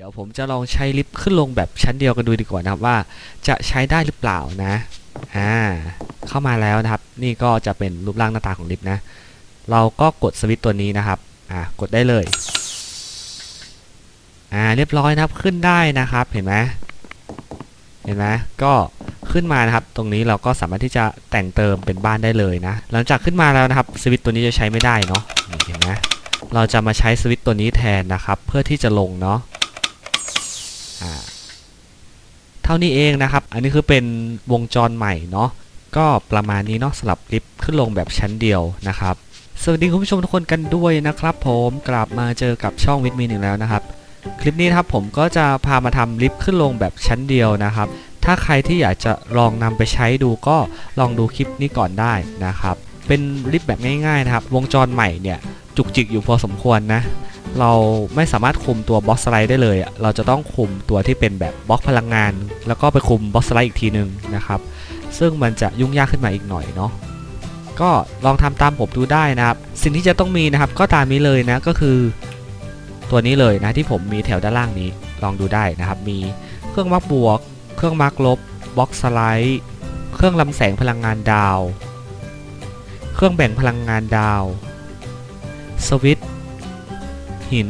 ดี๋ยวผมจะลองใช้ลิฟต์ขึ้นลงแบบชั้นเดียวกันดูดีกว่านะครับว่าจะใช้ได้หรือเปล่านะอ่าเข้ามาแล้วนะครับ นี่ก็จะเป็นรูปร่างหน้าตาของลิฟต์นะ เราก็กดสวิตช์ตัวนี้นะครับอ่ากดได้เลยอ่าเรียบร้อยนะครับขึ้นได้นะครับเห็นไหมเห็นไหมก็ขึ้นมานะครับ ตรงนี้เราก็สามารถที่จะแต่งเติมเป็นบ้านได้เลยนะ หลังจากขึ้นมาแล้วนะครับสวิตช์ตัวนี้จะใช้ไม่ได้เนาะเห็นไหมเราจะมาใช้สวิตช์ตัวนี้แทนนะครับ เพื่อที่จะลงเนาะ เท่านี้เองนะครับ อันนี้คือเป็นวงจรใหม่เนาะก็ประมาณนี้เนาะสลับลิฟต์ขึ้นลงแบบชั้นเดียวนะครับ สวัสดีคุณผู้ชมทุกคนกันด้วยนะครับ ผมกลับมาเจอกับช่องวิดมินอีกแล้วนะครับ คลิปนี้ครับผมก็จะพามาทำลิฟต์ขึ้นลงแบบชั้นเดียวนะครับ ถ้าใครที่อยากจะลองนำไปใช้ดูก็ลองดูคลิปนี้ก่อนได้นะครับ เป็นลิฟต์แบบง่ายๆนะครับ วงจรใหม่เนี่ยจุกจิกอยู่พอสมควรนะ เราไม่สามารถคุมตัวบล็อกสไลด์ได้เลย เราจะต้องคุมตัวที่เป็นแบบบล็อกพลังงาน แล้วก็ไปคุมบล็อกสไลด์อีกทีหนึ่งนะครับ ซึ่งมันจะยุ่งยากขึ้นมาอีกหน่อยเนาะ ก็ลองทำตามผมดูได้นะครับ สิ่งที่จะต้องมีนะครับ ก็ตามนี้เลยนะก็คือ ตัวนี้เลยนะที่ผมมีแถวด้านล่างนี้ ลองดูได้นะครับ มีเครื่องมาร์กบวก เครื่องมาร์กลบบล็อกสไลด์เครื่องลำแสงพลังงานดาว เครื่องแบ่งพลังงานดาว สวิต หิน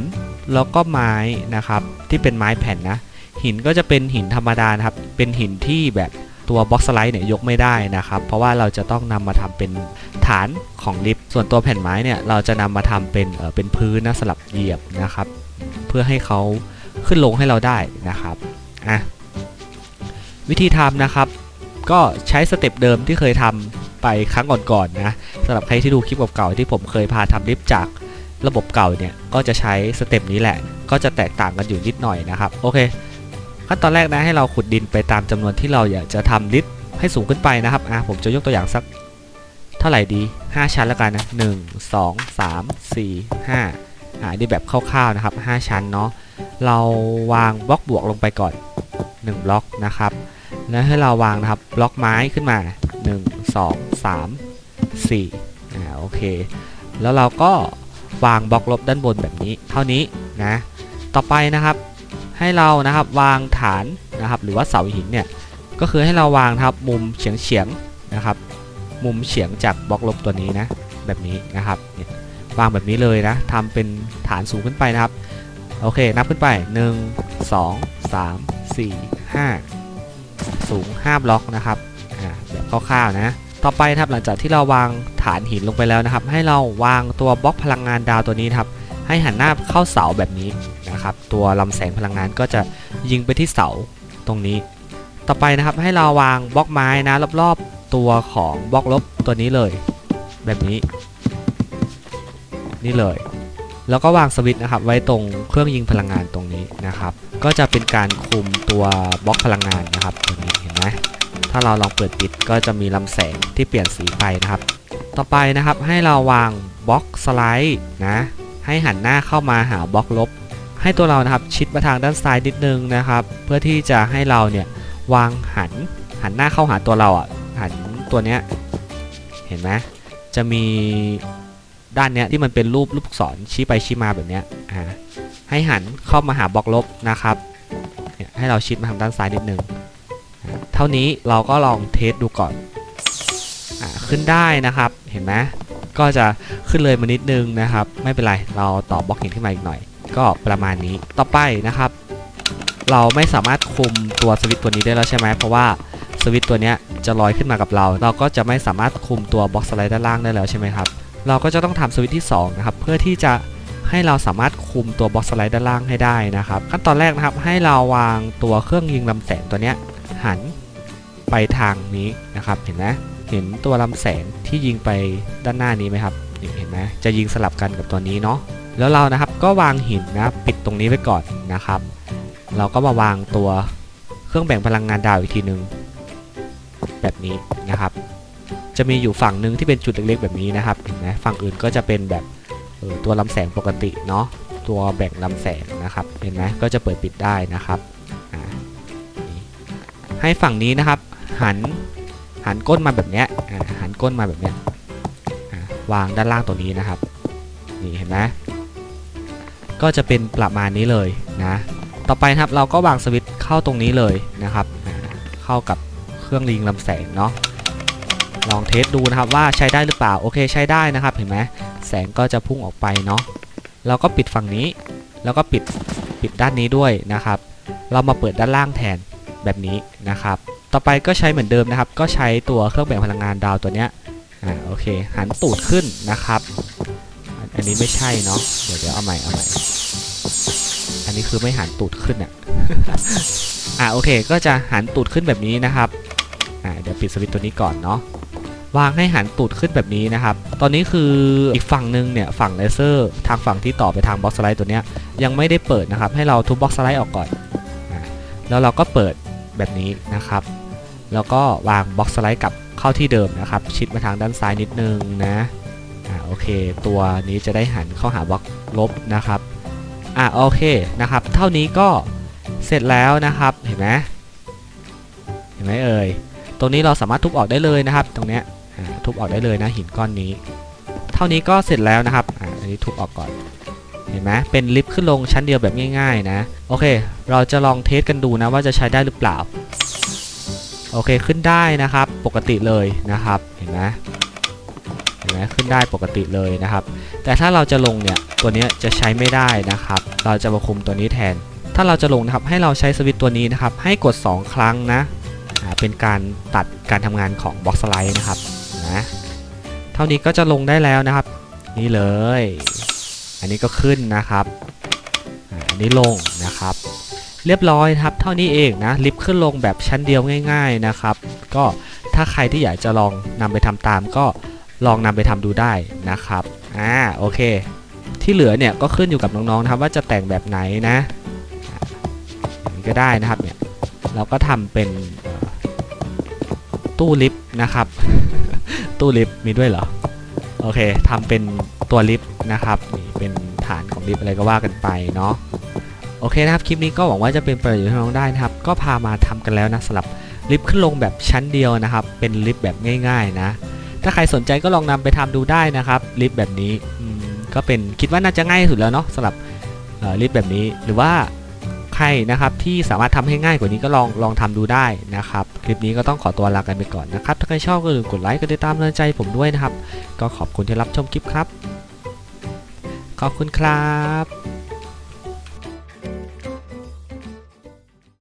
แล้วก็ไม้นะครับที่เป็นไม้แผ่นนะ หินก็จะเป็นหินธรรมดานะครับ เป็นหินที่แบบตัวบ็อกสไลด์เนี่ยยกไม่ได้นะครับ เพราะว่าเราจะต้องนำมาทำเป็นฐานของลิฟต์ส่วนตัวแผ่นไม้เนี่ยเราจะนำมาทำเป็นเออเป็นพื้นนะสลับเหยียบนะครับ เพื่อให้เขาขึ้นลงให้เราได้นะครับอะวิธีทำนะครับ ก็ใช้สเต็ปเดิมที่เคยทำไปครั้งก่อนๆนะสำหรับใครที่ดูคลิปเก่าๆที่ผมเคยพาทำลิฟต์จาก ระบบเก่าเนี่ยก็จะใช้สเต็ปนี้แหละ ก็จะแตกต่างกันอยู่นิดหน่อยนะครับโอเคขั้นตอนแรกนะให้เราขุดดินไปตามจำนวนที่เราอยากจะทำลิฟต์ให้สูงขึ้นไปนะครับอะผมจะยกตัวอย่างสักเท่าไหร่ดี 5 ชั้นแล้วกันนะ1 2 3 4 5อ่านี่แบบคร่าวๆนะครับ 5 ชั้นเนาะเราวางบล็อกบวกลงไปก่อน 1 บล็อกนะครับแล้วให้เราวางนะครับบล็อกไม้ขึ้นมา 1 2 3 4อ่าโอเค แล้วเราก็ วางบล็อกลบด้านบนแบบนี้ เท่านี้นะ ต่อไปนะครับ ให้เรานะครับวางฐานนะครับ หรือว่าเสาหินเนี่ยก็คือให้เราวางครับมุมเฉียงเฉียงๆนะครับ มุมเฉียงจากบล็อกลบตัวนี้นะ แบบนี้นะครับเนี่ยวางแบบนี้เลยนะทำเป็นฐานสูงขึ้นไปนะครับ โอเค นับขึ้นไป 1 2 3 4 5 สูง 5 บล็อกนะครับ อ่าแบบคร่าวๆนะ ต่อไปนะครับหลังจากที่เราวางฐานหินลงไปแล้วนะครับ ให้เราวางตัวบล็อกพลังงานดาวตัวนี้ครับให้หันหน้าเข้าเสาแบบนี้นะครับ ตัวลำแสงพลังงานก็จะยิงไปที่เสาตรงนี้ ต่อไปนะครับให้เราวางบล็อกไม้นะรอบๆตัวของบล็อกลบตัวนี้เลย แบบนี้ นี่เลย แล้วก็วางสวิตช์นะครับ ไว้ตรงเครื่องยิงพลังงานตรงนี้นะครับ ก็จะเป็นการคุมตัวบล็อกพลังงานนะครับตรงนี้เห็นไหม ถ้าเราลองเปิดปิดก็จะมีลำแสงที่เปลี่ยนสีไปนะครับ ต่อไปนะครับให้เราวางบล็อกสไลด์นะให้หันหน้าเข้ามาหาบล็อกลบ ให้ตัวเรานะครับชิดมาทางด้านซ้ายนิดนึงนะครับ เพื่อที่จะให้เราเนี่ยวางหันหันหน้าเข้าหาตัวเราอะหันตัวเนี้ยเห็นไหมจะมีด้านเนี้ยที่มันเป็นรูปลูกศรชี้ไปชี้มาแบบเนี้ยอ่าให้หันเข้ามาหาบล็อกลบนะครับให้เราชิดมาทางด้านซ้ายนิดนึง เท่านี้เราก็ลองเทสดูก่อนอขึ้นได้นะครับเห็นไหมก็จะขึ้นเลยมานิดนึงนะครับ ไม่เป็นไรเราต่อบล็อกหินขึ้นมาอีกหน่อย ก็ประมาณนี้ต่อไปนะครับ เราไม่สามารถคุมตัวสวิตตัวนี้ได้แล้วใช่ไหมเพราะว่าสวิตตัวนี้จะลอยขึ้นมากับเรา เราก็จะไม่สามารถคุมตัวบล็อกสไลด์ด้านล่างได้แล้วใช่ไหมครับเราก็จะต้องทำสวิตที่2นะครับเพื่อที่จะให้เราสามารถคุมตัวบล็อกสไลด์ด้านล่างให้ได้นะครับ ขั้นตอนแรกนะครับให้เราวางตัวเครื่องยิงลำแสงตัวนี้ หันไปทางนี้นะครับ เห็นไหมเห็นตัวลำแสงที่ยิงไปด้านหน้านี้ไหมครับนี่เห็นไหมจะยิงสลับกันกับตัวนี้เนาะแล้วเรานะครับก็วางหินนะปิดตรงนี้ไว้ก่อนนะครับ เราก็มาวางตัวเครื่องแบ่งพลังงานดาวอีกทีหนึงแบบนี้นะครับ จะมีอยู่ฝั่งหนึ่งที่เป็นจุดเล็กๆ แบบนี้นะครับเห็นไหมฝั่งอื่นก็จะเป็นแบบออตัวลำแสงปกติเนาะตัวแบ่งลำแสงนะครับเห็นไหมก็จะเปิดปิดได้นะครับ ให้ฝั่งนี้นะครับ หันหันก้นมาแบบเนี้ยหันก้นมาแบบเนี้ยวางด้านล่างตัวนี้นะครับนี่เห็นไหมก็จะเป็นประมาณนี้เลยนะต่อไปครับเราก็วางสวิตช์เข้าตรงนี้เลยนะครับ เข้ากับเครื่องลิงลำแสงเนาะลองเทสดูนะครับว่าใช้ได้หรือเปล่าโอเคใช้ได้นะครับเห็นไหมแสงก็จะพุ่งออกไปเนาะเราก็ปิดฝั่งนี้ แล้วก็ปิดปิดด้านนี้ด้วยนะครับ เรามาเปิดด้านล่างแทน แบบนี้นะครับ ต่อไปก็ใช้เหมือนเดิมนะครับ ก็ใช้ตัวเครื่องแบ่งพลังงานดาวตัวเนี้ยอ่าโอเค หันตูดขึ้นนะครับ อันนี้ไม่ใช่เนาะเดี๋ยวเดี๋ยวเอาใหม่เอาใหม่อันนี้คือไม่หันตูดขึ้นอะอ่าโอเค ก็จะหันตูดขึ้นแบบนี้นะครับอ่าเดี๋ยวปิดสวิตช์ตัวนี้ก่อนเนาะวางให้หันตูดขึ้นแบบนี้นะครับ ตอนนี้คืออีกฝั่งหนึ่งเนี่ยฝั่งเลเซอร์ทางฝั่งที่ต่อไปทางบ็อกสไลด์ตัวเนี้ยยังไม่ได้เปิดนะครับ ให้เราทุบบ็อกสไลด์ออกก่อนอแล้วเราก็เปิด แบบนี้นะครับ แล้วก็วางบ็อกสไลด์กลับเข้าที่เดิมนะครับ ชิดมาทางด้านซ้ายนิดนึงนะอ่าโอเค ตัวนี้จะได้หันเข้าหาบล็อกลบนะครับอะโอเคนะครับ เท่านี้ก็เสร็จแล้วนะครับเห็นไหมเห็นไหมเอ่ยตรงนี้เราสามารถทุบออกได้เลยนะครับ ตรงเนี้ยอ่าทุบออกได้เลยนะหินก้อนนี้ เท่านี้ก็เสร็จแล้วนะครับอ่าอันนี้ทุบออกก่อน เห็นไหมเป็นลิฟต์ขึ้นลงชั้นเดียวแบบง่าย ๆ นะ โอเค เราจะลองเทสกันดูนะว่าจะใช้ได้หรือเปล่า โอเคขึ้นได้นะครับ ปกติเลยนะครับ เห็นไหมเห็นไหมขึ้นได้ปกติเลยนะครับ แต่ถ้าเราจะลงเนี่ยตัวเนี้ยจะใช้ไม่ได้นะครับ เราจะมาคุมตัวนี้แทน ถ้าเราจะลงนะครับให้เราใช้สวิตตัวนี้นะครับ ให้กด 2 ครั้งนะเป็นการตัดการทำงานของบ็อกสไลด์นะครับนะเท่านี้ก็จะลงได้แล้วนะครับ นี่เลย อันนี้ก็ขึ้นนะครับ อันนี้ลงนะครับ เรียบร้อยครับ เท่านี้เองนะ ลิฟต์ขึ้นลงแบบชั้นเดียวง่าย ๆนะครับ ก็ถ้าใครที่อยากจะลองนำไปทำตามก็ลองนำไปทำดูได้นะครับ อ่า โอเค ที่เหลือเนี่ยก็ขึ้นอยู่กับน้องๆนะครับว่าจะแต่งแบบไหนนะก็ได้นะครับเนี่ย เราก็ทำเป็นตู้ลิฟต์นะครับ ตู้ลิฟต์มีด้วยเหรอ โอเคทำเป็นตัวลิฟต์นะครับนี่ เป็นฐานของลิฟอะไรก็ว่ากันไปเนาะโอเคนะครับคลิปนี้ก็หวังว่าจะเป็นประโยชน์ให้น้องได้นะครับ ก็พามาทำกันแล้วนะสำหรับลิฟต์ขึ้นลงแบบชั้นเดียวนะครับ เป็นลิฟต์แบบง่าย ๆนะ ถ้าใครสนใจก็ลองนำไปทำดูได้นะครับลิฟต์แบบนี้ก็เป็นคิดว่าน่าจะง่ายสุดแล้วเนาะสำหรับลิฟต์แบบนี้หรือว่าใครนะครับที่สามารถทำให้ง่ายกว่านี้ก็ลองลองทำดูได้นะครับ คลิปนี้ก็ต้องขอตัวลากันไปก่อนนะครับ ถ้าใครชอบก็อย่าลืมกดไลค์กดติดตามกำลังใจผมด้วยนะครับ ก็ขอบคุณที่รับชมคลิปครับ ขอบคุณครับ